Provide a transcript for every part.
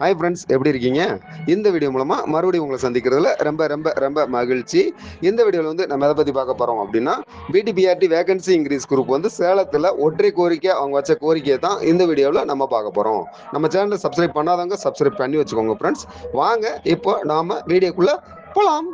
Hi friends எப்படி இருக்கீங்க? இந்த வீடியோ மூலமாக மறுபடியும் உங்களை சந்திக்கிறதுல ரொம்ப ரொம்ப ரொம்ப மகிழ்ச்சி. இந்த வீடியோவில் வந்து நம்ம எதை பற்றி பார்க்க போகிறோம் அப்படின்னா பிடிபிஆர்டி வேகன்சி இன்க்ரீஸ் குரூப் வந்து சேலத்தில் ஒற்றை கோரிக்கை அவங்க வச்ச கோரிக்கையை தான் இந்த வீடியோவில் நம்ம பார்க்க போகிறோம் நம்ம சேனலை சப்ஸ்கிரைப் பண்ணாதவங்க சப்ஸ்கிரைப் பண்ணி வச்சுக்கோங்க ஃப்ரெண்ட்ஸ் வாங்க இப்போ நாம் வீடியோக்குள்ளே போகலாம்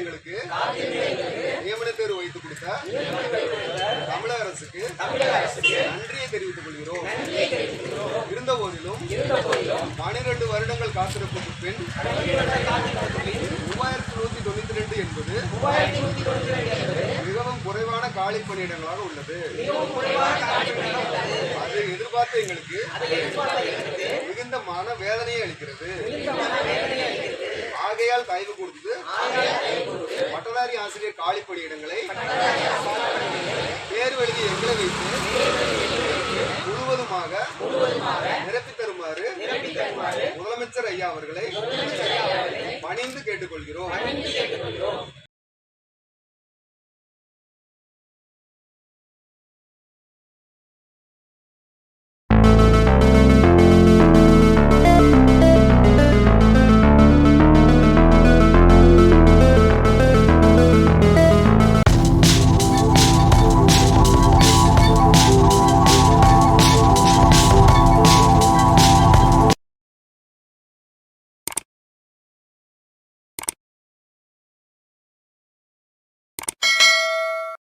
எங்களுக்கு நியமன தேர்வு வைத்து கொடுத்த தமிழக அரசுக்கு நன்றியை தெரிவித்துக் கொள்கிறோம். இருந்த போதிலும் பனிரெண்டு வருடங்கள் காத்திருப்புக்கு பின் மூவாயிரத்தி நூத்தி தொண்ணூத்தி ரெண்டு என்பது மிகவும் குறைவான காலி பணியிடங்களாக உள்ளது. அது எதிர்பார்த்த எங்களுக்கு மிகுந்த மன வேதனையை அளிக்கிறது. ஆகையால் தயவு கொடுத்து பட்டதாரி ஆசிரியர் காலிப்படி இடங்களை தேர்வு எழுதி எங்களை வைத்து முழுவதுமாக நிரப்பி தருமாறு முதலமைச்சர் ஐயா அவர்களை பணிந்து கேட்டுக்கொள்கிறோம்.